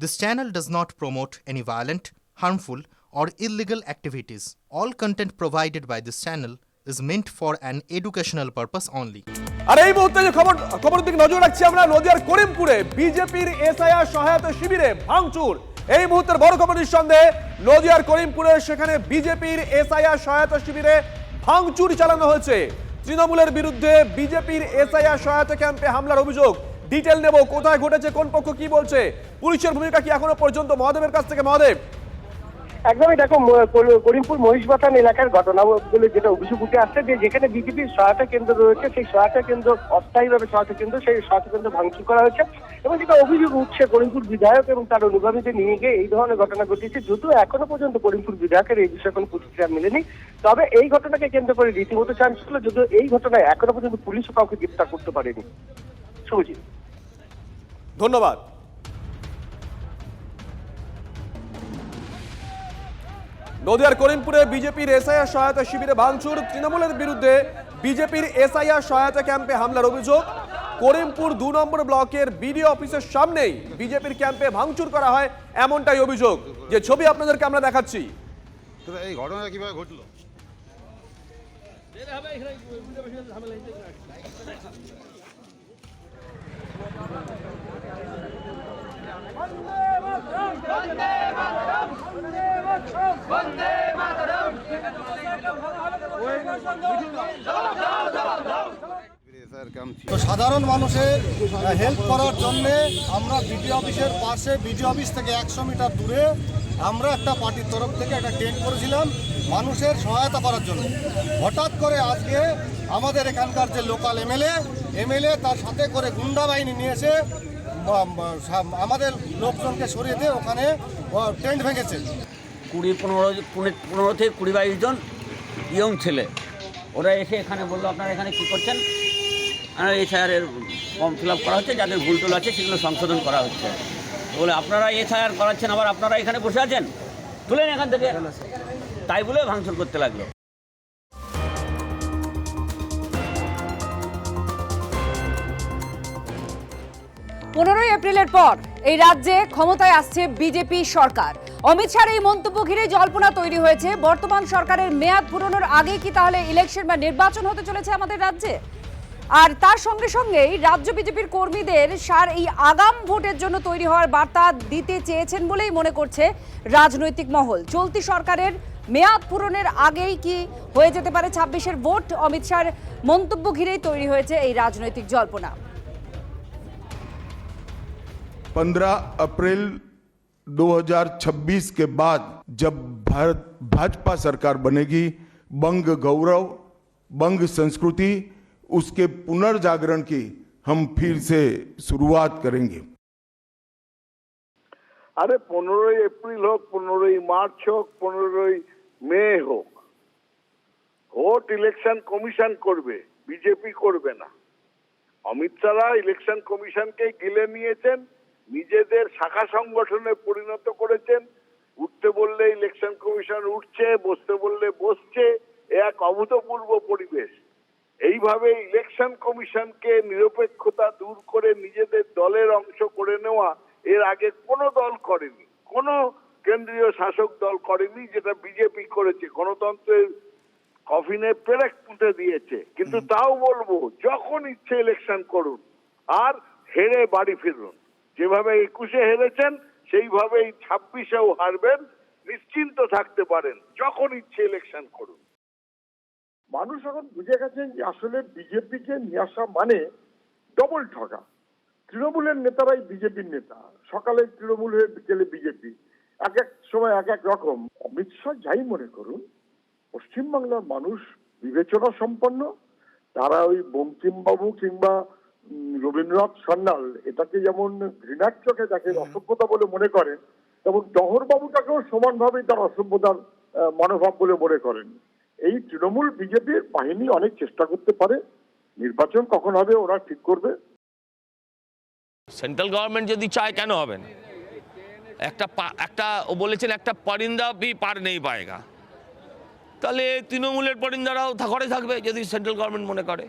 This channel does not promote any violent, harmful, or illegal activities. All content provided by this channel is meant for an educational purpose only. আর এই মুহূর্তে যে খবর খবরের দিকে নজর রাখছি আমরা নদিয়ার করিমপুরে বিজেপির এসআইআর সহায়তা শিবিরে ভাঙচুর এই মুহূর্তের বড় খবর নিঃসন্দেহে নদিয়ার করিমপুরে সেখানে বিজেপির এসআইআর সহায়তা শিবিরে ভাঙচুর চালানো হয়েছে তৃণমূলের বিরুদ্ধে বিজেপির এসআইআর সহায়তা ক্যাম্পে হামলার অভিযোগ ডিটেল নেব, কোথায় ঘটেছে, কোন পক্ষ কি বলছে, পুলিশের ভূমিকা কি এখনও পর্যন্ত? মহাদেবের কাছ থেকে, মহাদেব। একদমই দেখো করিমপুর মহিষবাথান এলাকার ঘটনা বলে যেটা অভিযোগ উঠে আসছে যে যেখানে বিজেপির সহায়তা কেন্দ্র রয়েছে, সেই সহায়তা কেন্দ্র অস্থায়ীভাবে সহায়তা কেন্দ্র, সেই সহায়তা কেন্দ্র ভাঙচুর করা হয়েছে। এবং যেটা অভিযোগ উঠছে, করিমপুর বিধায়ক এবং তার অনুগামীদের নিয়ে গিয়ে এই ধরনের ঘটনা ঘটেছে, যদিও এখনও পর্যন্ত করিমপুর বিধায়কের এই বিষয়ে কোনো প্রতিক্রিয়া মেলেনি। তবে এই ঘটনাকে কেন্দ্র করে রীতিমতো চাঞ্চল্য যদিও এই ঘটনায় এখনও পর্যন্ত পুলিশও কাউকে গ্রেপ্তার করতে পারেনি। শুভজিৎ। ধন্যবাদ। নদিয়ার করিমপুরে বিজেপির এসআইআর সহায়তা শিবিরে ভাঙচুর। তৃণমূলের বিরুদ্ধে বিজেপির এসআইআর সহায়তা ক্যাম্পে হামলার অভিযোগ। করিমপুর দু নম্বর ব্লকের বিডিও অফিসের সামনেই বিজেপির ক্যাম্পে ভাঙচুর করা হয় এমনটাই অভিযোগ। যে ছবি আপনাদেরকে আমরা দেখাচ্ছি। এই ঘটনা কীভাবে ঘটলো? তো সাধারণ মানুষের হেল্প করার জন্য আমরা বিডিও অফিসের পাশে বিডিও অফিস থেকে একশো মিটার দূরে আমরা একটা পার্টির তরফ থেকে একটা টেন্ট করেছিলাম মানুষের সহায়তা করার জন্য। হঠাৎ করে আজকে আমাদের এখানকার যে লোকাল এমএলএ এমএলএ তার সাথে করে গুন্ডা বাহিনী নিয়ে এসে আমাদের লোকজনকে সরিয়ে দিয়ে ওখানে টেন্ট ভেঙেছে। কুড়ি পনেরো পনেরো পনেরো থেকে কুড়ি বাইশ জন ইয়ং ছেলে। ওরা এসে এখানে বলল, আপনারা এখানে কী করছেন? এই স্যারের ফর্ম ফিল করা হচ্ছে, যাদের ভুল টুল আছে সেগুলো সংশোধন করা হচ্ছে। বলে, আপনারা এসআইআর করাচ্ছেন, আবার আপনারা এখানে বসে আছেন? তুলেন এখান থেকে। তাই বলে ভাঙচুর করতে লাগল। পনেরোই এপ্রিলের পর এই রাজ্যে ক্ষমতায় আসছে বিজেপি সরকার। অমিত শাহর এই মন্তব্য ঘিরে জল্পনা তৈরি হয়েছে বর্তমান সরকারের মেয়াদ পুরনোর আগে কি তাহলে ইলেকশন বা নির্বাচন হতে চলেছে আমাদের রাজ্যে আর তার সঙ্গে সঙ্গেই রাজ্য বিজেপির কর্মীদের সার এই আগাম ভোটের জন্য তৈরি হওয়ার বার্তা দিতে চেয়েছেন বলেই মনে করছে রাজনৈতিক মহল চলতি সরকারের মেয়াদ পূরণের আগেই কি হয়ে যেতে পারে ছাব্বিশের ভোট অমিত শাহর মন্তব্য ঘিরেই তৈরি হয়েছে এই রাজনৈতিক জল্পনা 15 अप्रैल 2026 के बाद जब भारत भाजपा सरकार बनेगी बंग गौरव बंग संस्कृति उसके पुनर्जागरण की हम फिर से शुरुआत करेंगे আরে পনেরোই এপ্রিল হোক পনেরোই মার্চ হোক পনেরোই মে হোক ভোট ইলেকশন কমিশন করবে বিজেপি করবে না অমিত শাহরা ইলেকশন কমিশনকে গিলে নিয়েছেন নিজেদের শাখা সংগঠনে পরিণত করেছেন। উঠতে বললে ইলেকশন কমিশন উঠছে বসতে বললে বসছে এ এক অভূতপূর্ব পরিবেশ। এইভাবে ইলেকশন কমিশনকে নিরপেক্ষতা দূর করে নিজেদের দলের অংশ করে নেওয়া এর আগে কোনো দল করেনি কোনো কেন্দ্রীয় শাসক দল করেনি যেটা বিজেপি করেছে। গণতন্ত্রের কফিনে পেরেক পুঁতে দিয়েছে। কিন্তু তাও বলব যখন ইচ্ছে ইলেকশন করুন আর হেরে বাড়ি ফিরুন। যেভাবে একুশে হেরেছেন, সেইভাবেই ছাব্বিশেও হারবেন, নিশ্চিন্ত থাকতে পারেন, যখন ইচ্ছে ইলেকশন করুন। মানুষ এখন বুঝে গেছেন যে আসলে বিজেপিকে নিয়ে আসা মানে ডবল ঠকা তৃণমূলের নেতারাই বিজেপির নেতা। সকালে তৃণমূল হয়ে বিকেলে বিজেপি। এক এক সময় এক এক রকম। অমিত শাহ যাই মনে করুন, পশ্চিমবাংলার মানুষ বিবেচনা সম্পন্ন তারা ওই বঙ্কিমবাবু কিংবা রবীন্দ্রনাথ সান্যাল এটাকে যেমন ঘৃণার চোখে দেখেন অসভ্যতা বলে মনে করেন তেমন টহরবাবুটাকেও সমানভাবেই তার অসভ্যতার মনোভাব বলে মনে করেন। এই তৃণমূল বিজেপির বাহিনী অনেক চেষ্টা করতে পারে নির্বাচন কখন হবে ওরা ঠিক করবে? সেন্ট্রাল গভর্নমেন্ট যদি চায় কেন হবে না? একটা পা- একটা ও বলেছেন একটা পরিন্দা ভি পার নেই পায়গা। তাহলে তৃণমূলের পরিন্দারাও ঘরে থাকবে যদি সেন্ট্রাল গভর্নমেন্ট মনে করে।